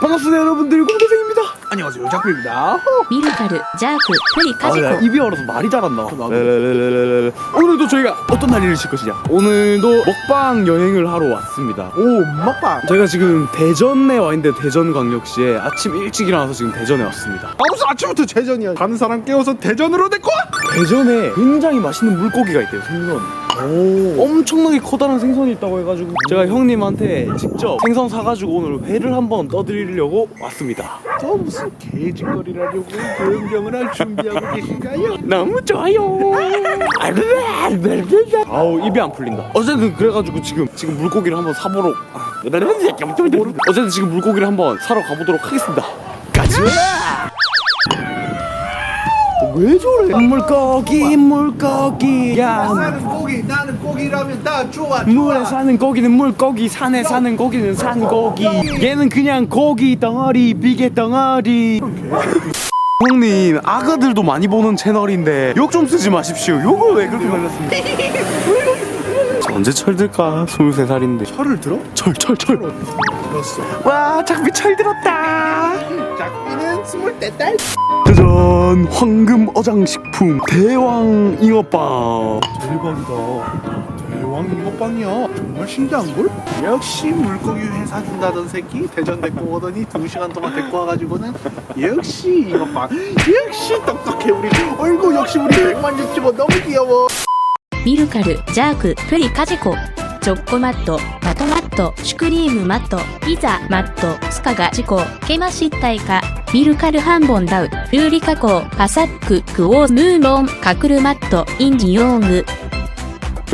반갑습니다 여러분들. 공대생입니다. 안녕하세요. 작비입니다. 미루가르 자크 프리 카지코. 아, 네. 입이 얼어서 말이 잘한다. 네, 네, 오늘도 저희가 어떤 날일을 칠 것이냐? 오늘도 먹방 여행을 하러 왔습니다. 오 먹방. 저희가 지금 대전에 와 있는데 대전광역시에 아침 일찍 일어나서 지금 대전에 왔습니다. 아 무슨 아침부터 제전이야? 가는 사람 깨워서 대전으로 데리고 와? 대전에 굉장히 맛있는 물고기가 있대요 생선. 오. 엄청나게 커다란 생선이 있다고 해가지고 제가 형님한테 직접 생선 사가지고 오늘 회를 한번 떠드리려고 왔습니다. 저 무슨 개짓거리라고 조용경을 할 준비하고 계신가요? 너무 좋아요. 아우 입이 안 풀린다. 어쨌든 그래가지고 지금 지금 물고기를 한번 사보러. 아, 어쨌든 지금 물고기를 한번 사러 가보도록 하겠습니다. 가자. 왜 저래? 물고기 물고기. 야. 나는 고기 나는 고기라면 다 좋아 물에 사는 고기는 물고기 산에 사는 고기는 산고기. 얘는 그냥 고기 덩어리 비계 덩어리. 형님 아가들도 많이 보는 채널인데 욕 좀 쓰지 마십시오. 욕을 왜 그렇게 말렸습니까? 저 언제 철들까? 23살인데. 철을 들어? 철 철 철와 어, 장비 철 들었다. 스물네 짜잔 황금 어장식품 대왕 잉어빵. 대박이다. 대왕 잉어빵이야. 정말 신기한걸? 역시 물고기 회사 준다던 새끼 대전 데리고 오더니 두시간 동안 데리고 와가지고는 역시 잉어빵. 역시 똑똑해 우리. 얼굴 역시 우리 백만 유튜버 너무 귀여워. ミルカル、ジャーク、プリカジコ、チョッコマット、マトマット、シュクリームマット、ピザマット、スカが事故、けましたいか。ビルカルハンボンダウ、ルーリ加工、パサック、クオームーモン、カクルマット、インジヨーグ。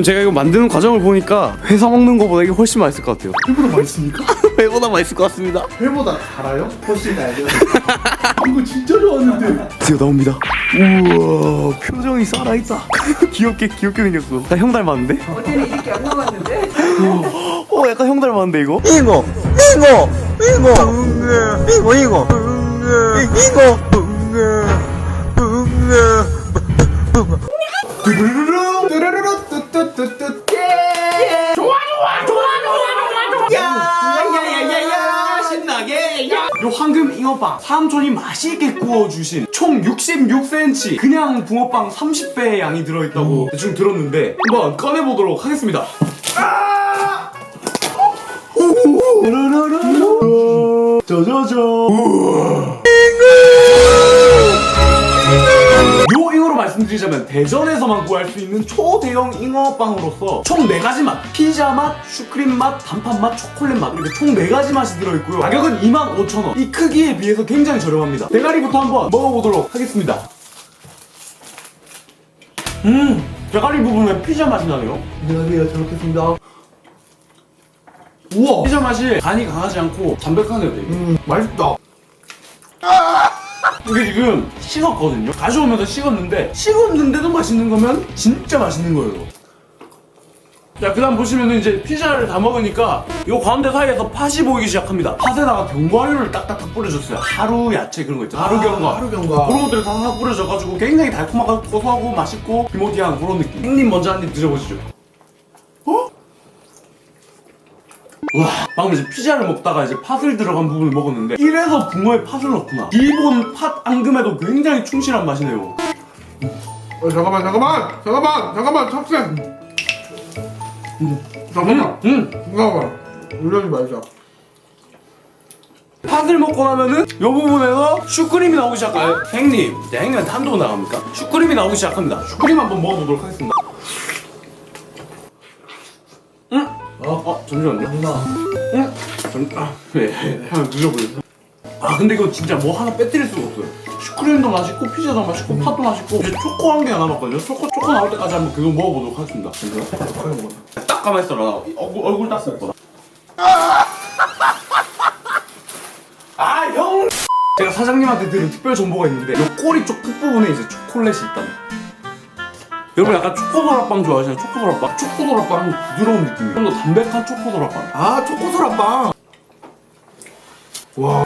제가 이거 만드는 과정을 보니까 회사 먹는 거보다 이게 훨씬 맛있을 것 같아요. 회보다 맛있습니까? 회보다 맛있을 것 같습니다. 회보다 달아요? 훨씬 달죠. 이거 진짜 좋았는데. 드디어 나옵니다. 우와 표정이 살아있다. 귀엽게 귀엽게 생겼어. 나 형 닮았는데? 어제는 이렇게 안 나왔는데. 어 약간 형 닮았는데 이거? 이거 이거 이거 이거 이거. 이거 붕어 붕어 붕어 뚜루루루 뚜루루루 뚜뚜뚜뚜 예 좋아 좋아 좋아 좋아 좋아 좋아 야야야야야 신나게 야 요 황금 잉어빵 삼촌이 맛있게 구워주신 총 66cm 그냥 붕어빵 30배의 양이 들어있다고 대충 들었는데 한번 꺼내보도록 하겠습니다 아! 오! 오! 짜자잔. 우와. 요 이후로 말씀드리자면 대전에서만 구할 수 있는 초대형 잉어빵으로서 총 4가지 맛. 피자 맛, 슈크림 맛, 단팥 맛, 초콜릿 맛. 이렇게 총 4가지 맛이 들어있고요. 가격은 25,000원. 이 크기에 비해서 굉장히 저렴합니다. 대가리부터 한번 먹어보도록 하겠습니다. 음 대가리 부분에 피자 맛이 나네요. 안녕하세요. 잘 먹겠습니다. 우와 피자 맛이 간이 강하지 않고 담백하네요 되게 음 맛있다 이게 지금 식었거든요. 가져오면서 식었는데 식었는데도 맛있는 거면 진짜 맛있는 거예요. 자, 그 다음 보시면은 이제 피자를 다 먹으니까 요 가운데 사이에서 팥이 보이기 시작합니다. 팥에다가 견과류를 딱딱딱 뿌려줬어요. 하루 야채 그런 거 있죠. 하루 견과. 아, 하루 견과. 그런 것들을 다싹 뿌려져가지고 굉장히 달콤하고 고소하고 맛있고 비모티한 그런 느낌. 형님 먼저 한 입 드셔보시죠. 어? 와, 방금 이제 피자를 먹다가 이제 팥을 들어간 부분을 먹었는데 이래서 붕어에 팥을 넣구나. 기본 팥 앙금에도 굉장히 충실한 맛이네요. 어, 잠깐만 잠깐만 잠깐만 잠깐만 탑승 잠깐만 음, 잠깐만 울려지 말자 팥을 먹고 나면은 이 부분에서 슈크림이 나오기 시작해요. 형님, 형님한테 한도 나갑니까? 슈크림이 나오기 시작합니다. 슈크림 한번 먹어보도록 하겠습니다. 어, 어, 잠시만요. 누나 응? 전, 아, 네, 네, 한번 드셔보세요. 아, 근데 이거 진짜 뭐 하나 빼뜨릴 수가 없어요. 슈크림도 맛있고, 피자도 맛있고, 팥도 맛있고, 이제 초코 한 개가 남았거든요. 초코, 초코 나올 때까지 한번 그거 먹어보도록 하겠습니다. 잠시만요. 딱 가만히 있어라. 나 얼굴, 얼굴 딱 쓸 거다. 아, 형! 제가 사장님한테 들은 특별 정보가 있는데, 이 꼬리 쪽 끝부분에 이제 초콜릿이 있다. 여러분 약간 초코도라빵 좋아하시나요? 초코도라빵? 초코도라빵 부드러운 느낌이에요. 좀더 담백한 초코도라빵. 아 초코소라빵 와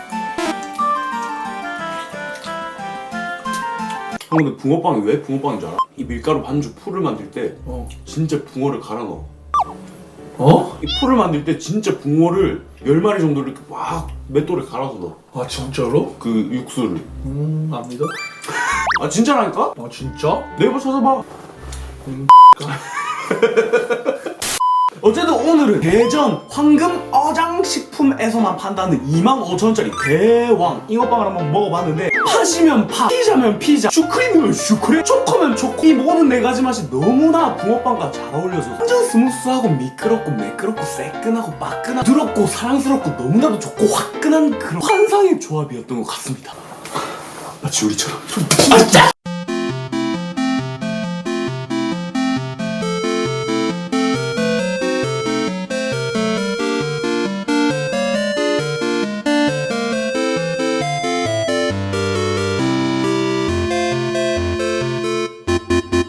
형 근데 붕어빵이 왜 붕어빵인 줄 알아? 이 밀가루 반죽 풀을 만들 때 어. 진짜 붕어를 갈아 넣어 어? 이 풀을 만들 때 진짜 붕어를 10마리 정도 이렇게 막 맷돌에 갈아서 넣어 아 진짜로? 그 육수를 음안 믿어? 아 진짜라니까? 아 진짜? 네이버 찾아봐 어쨌든 오늘은 대전 황금 어장식품에서만 판다는 25,000원짜리 대왕. 잉어빵을 한번 먹어봤는데 팥이면 팥, 피자면 피자, 슈크림이면 슈크림, 초코면 초코. 이 모든 네 가지 맛이 너무나 붕어빵과 잘 어울려서 완전 스무스하고 미끄럽고 매끄럽고 새끈하고 마끈하고 부드럽고 사랑스럽고 너무나도 좋고 화끈한 그런 환상의 조합이었던 것 같습니다. 마치 우리처럼